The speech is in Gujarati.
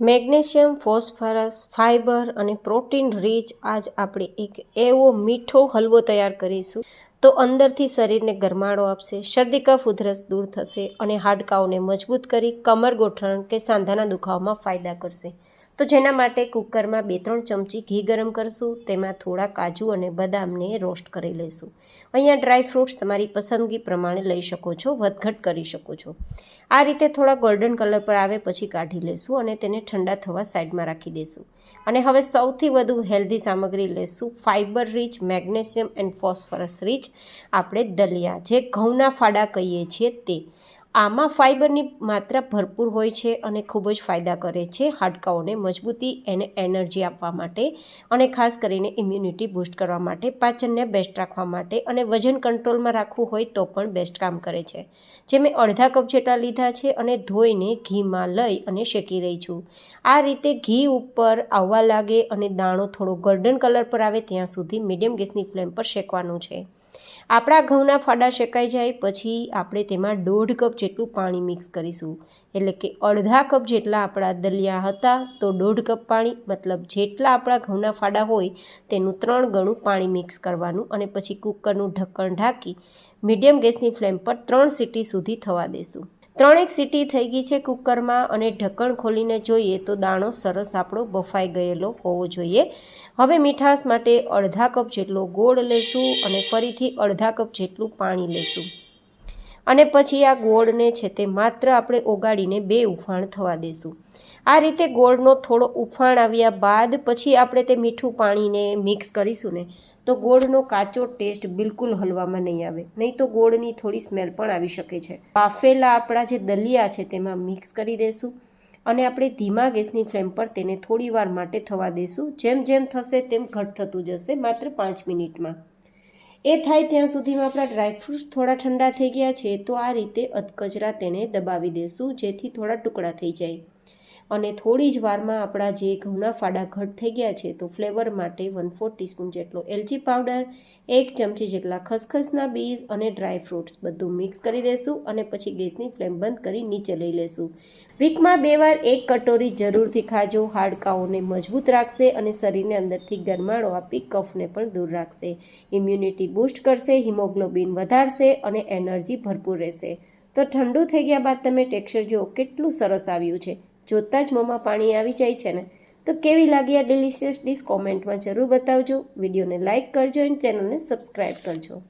મેગ્નેશિયમ, ફોસ્ફરસ, ફાઇબર અને પ્રોટીન રીચ આજ આપણે એક એવો મીઠો હલવો તૈયાર કરીશું. તો અંદરથી શરીરને ગરમાડો આપશે, શરદી, કફ, ઉધરસ દૂર થશે અને હાડકાઓને મજબૂત કરી કમર ગોઠણ કે સાંધાના દુખાવામાં ફાયદા કરશે. તો જેના માટે કુકરમાં બે ત્રણ ચમચી ઘી ગરમ કરશું, તેમાં થોડા કાજુ અને બદામને રોસ્ટ કરી લઈશું. અહીંયા ડ્રાય ફ્રૂટ્સ તમારી પસંદગી પ્રમાણે લઈ શકો છો, વધઘટ કરી શકો છો. આ રીતે થોડા ગોલ્ડન કલર પર આવે પછી કાઢી લેશું અને તેને ઠંડા થવા સાઈડમાં રાખી દઈશું. અને હવે સૌથી વધુ હેલ્ધી સામગ્રી લેશું fibre rich, magnesium and phosphorus rich, આપણે દલિયા. જે ઘઉંના ફાડા કહીએ છીએ તે. આમાં ફાઇબરની માત્રા ભરપૂર હોય છે અને ખૂબ જ ફાયદા કરે છે. હાડકાઓને મજબૂતી એને એનર્જી આપવા માટે અને ખાસ કરીને ઇમ્યુનિટી બૂસ્ટ કરવા માટે, પાચનને બેસ્ટ રાખવા માટે અને વજન કંટ્રોલમાં રાખવું હોય તો પણ બેસ્ટ કામ કરે છે. જે મેં અડધા કપ જેટલા લીધા છે અને ધોઈને ઘીમાં લઈ અને શેકી રહી છું. આ રીતે ઘી ઉપર આવવા લાગે અને દાણો થોડો ગોલ્ડન કલર પર આવે ત્યાં સુધી મીડિયમ ગેસની ફ્લેમ પર શેકવાનું છે. આપણા ઘઉંના ફાડા શેકાઈ જાય પછી આપણે તેમાં દોઢ કપ જેટલું પાણી મિક્સ કરીશું. એટલે કે અડધા કપ જેટલા આપણા દલિયા હતા તો દોઢ કપ પાણી, મતલબ જેટલા આપણા ઘઉંના ફાડા હોય તેનું ત્રણ ગણું પાણી મિક્સ કરવાનું અને પછી કુકરનું ઢક્કણ ઢાંકી મીડિયમ ગેસની ફ્લેમ પર ત્રણ સીટી સુધી થવા દેશું. ત્રણેક સીટી થઈ ગઈ છે કુકરમાં અને ઢક્કણ ખોલીને જોઈએ તો દાણો સરસ આપણો બફાઈ ગયેલો હોવો જોઈએ. હવે મીઠાશ માટે અડધા કપ જેટલો ગોળ લેશું અને ફરીથી અડધા કપ જેટલું પાણી લેશું. અને પછી આ ગોળને છે તે માત્ર આપણે ઓગાળીને બે ઉફાણ થવા દેશું. આ રીતે ગોળનો થોડો ઉફાણ આવ્યા બાદ પછી આપણે તે મીઠું પાણીને મિક્સ કરીશું ને, તો ગોળનો કાચો ટેસ્ટ બિલકુલ હલવામાં નહીં આવે. નહીં તો ગોળની થોડી સ્મેલ પણ આવી શકે છે. બાફેલા આપણા જે દલિયા છે તેમાં મિક્સ કરી દઈશું અને આપણે ધીમા ગેસની ફ્લેમ પર તેને થોડી વાર માટે થવા દઈશું જેમ જેમ થશે તેમ ઘટ થતું જશે માત્ર પાંચ મિનિટમાં. એ થાય ત્યાં સુધીમાં આપણા ડ્રાયફ્રૂટ્સ થોડા ઠંડા થઈ ગયા છે, તો આ રીતે અધકચરા તેને દબાવી દેશું, જેથી થોડા ટુકડા થઈ જાય. અને થોડી જ વારમાં આપણા જે ઘઉંના ફાડા ઘટ થઈ ગયા છે, તો ફ્લેવર માટે વન ફોર ટીસ્પૂન જેટલો એલચી પાવડર, એક ચમચી જેટલા ખસખસના બીજ અને ડ્રાય ફ્રૂટ્સ બધું મિક્સ કરી દઈશું અને પછી ગેસની ફ્લેમ બંધ કરી નીચે લઈ લેશું. વીકમાં બે વાર એક કટોરી જરૂરથી ખાજો, હાડકાઓને મજબૂત રાખશે અને શરીરને અંદરથી ગરમાળો આપી કફને પણ દૂર રાખશે. ઇમ્યુનિટી બૂસ્ટ કરશે, હિમોગ્લોબિન વધારશે અને એનર્જી ભરપૂર રહેશે. તો ઠંડુ થઈ ગયા બાદ તમે ટેક્સચર જુઓ, કેટલું સરસ આવ્યું છે. જોતાં જ મોંમાં પાણી આવી જાય છે ને? તો કેવી લાગી આ ડિલિશિયસ ડીશ કોમેન્ટમાં જરૂર બતાવજો. વિડીયોને લાઇક કરજો અને ચેનલને સબસ્ક્રાઈબ કરજો.